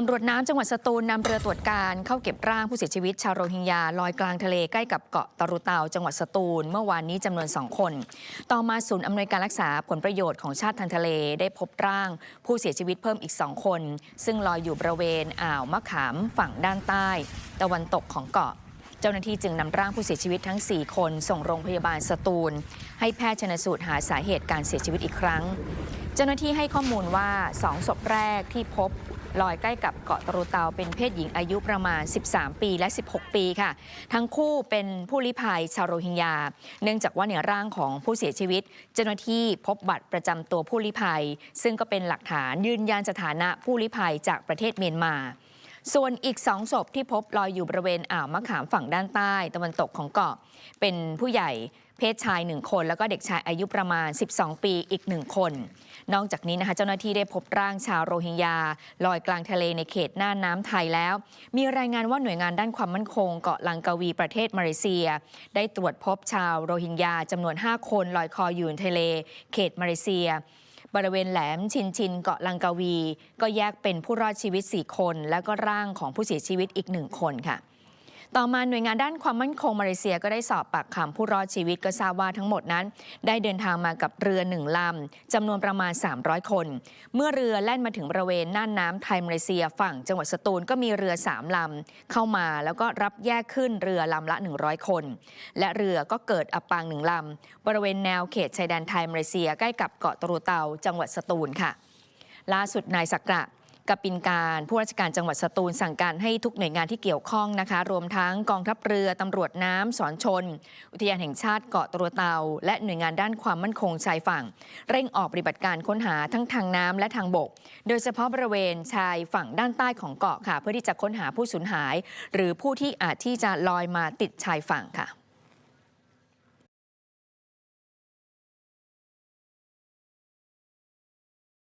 ตำรวจน้ำจังหวัดสตูลนำเรือตรวจการเข้าเก็บร่างผู้เสียชีวิตชาวโรฮิงญาลอยกลางทะเลใกล้กับเกาะตะรุเตาจังหวัดสตูล เมื่อวานนี้จำนวนสองคน ต่อมาศูนย์อำนวยการรักษาผลประโยชน์ของชาติทางทะเลได้พบร่าง ผู้เสียชีวิตเพิ่มอีกสองคน ซึ่งลอยอยู่บริเวณอ่าวมะขามฝั่งด้านใต้ ตะวันตกของเกาะเจ้าหน้าที่จึงนำร่างผู้เสียชีวิตทั้ง 4 คน ส่งโรงพยาบาลสตูล ให้แพทย์ชนสูตรหาสาเหตุการเสียชีวิตอีกครั้ง เจ้าหน้าที่ให้ข้อมูลว่าสองศพแรกที่พบ ลอยใกล้กับเกาะตรุเตาเป็นเพศหญิงอายุประมาณ 13 ปีและ 16 ปีค่ะ ทั้งคู่เป็นผู้ลี้ภัยชาวโรฮิงญา เนื่องจากว่าในร่างของผู้เสียชีวิต เจ้าหน้าที่พบบัตรประจำตัวผู้ลี้ภัย ซึ่งก็เป็นหลักฐานยืนยันสถานะผู้ลี้ภัยจากประเทศเมียนมาส่วนอีกสองศพที่พบลอยอยู่บริเวณอ่าวมะขามฝั่งด้านใต้ตะวันตกของเกาะ เป็นผู้ใหญ่ เพศชายหนึ่งคน แล้วก็เด็กชายอายุประมาณ 12 ปีอีกหนึ่งคน นอกจากนี้นะคะเจ้าหน้าที่ได้พบร่างชาวโรฮิงญาลอยกลางทะเลในเขตหน่าน้ำไทยแล้ว มีรายงานว่าหน่วยงานด้านความมั่นคงเกาะลังกาวีประเทศมาเลเซีย ได้ตรวจพบชาวโรฮิงญาจำนวน 5 คนลอยคออยู่ในทะเล เขตมาเลเซียบริเวณแหลมชินชินเกาะลังกาวี ก็แยกเป็นผู้รอดชีวิต 4 คน แล้วก็ร่างของผู้เสียชีวิตอีกหนึ่งคนค่ะ ต่อมาหน่วยงานด้านความมั่นคงมาเลเซียก็ได้สอบปากคำผู้รอดชีวิตก็ทราบว่าทั้งหมดนั้น ได้เดินทางมากับเรือหนึ่งลำจำนวนประมาณ 300 คน เมื่อเรือแล่นมาถึงบริเวณน่านน้ำไทยมาเลเซียฝั่งจังหวัดสตูลก็มีเรือ3ลำเข้ามาแล้วก็รับแยกขึ้นเรือลำละ 100 คน และเรือก็เกิดอับปางหนึ่งลำบริเวณแนวเขตชายแดนไทยมาเลเซียใกล้กับเกาะตรุเตาจังหวัดสตูลค่ะ ล่าสุดนายสักกระ กับปินการผู้ราชการจังหวัดสตูลสั่งการให้ทุกหน่วยงานที่เกี่ยวข้องนะคะ รวมทั้งกองทัพเรือตำรวจน้ำสอนชน อุทยานแห่งชาติเกาะตะรุเตา และหน่วยงานด้านความมั่นคงชายฝั่ง เร่งออกปฏิบัติการค้นหาทั้งทางน้ำและทางบก โดยเฉพาะบริเวณชายฝั่งด้านใต้ของเกาะค่ะ เพื่อที่จะค้นหาผู้สูญหาย หรือผู้ที่อาจที่จะลอยมาติดชายฝั่งค่ะ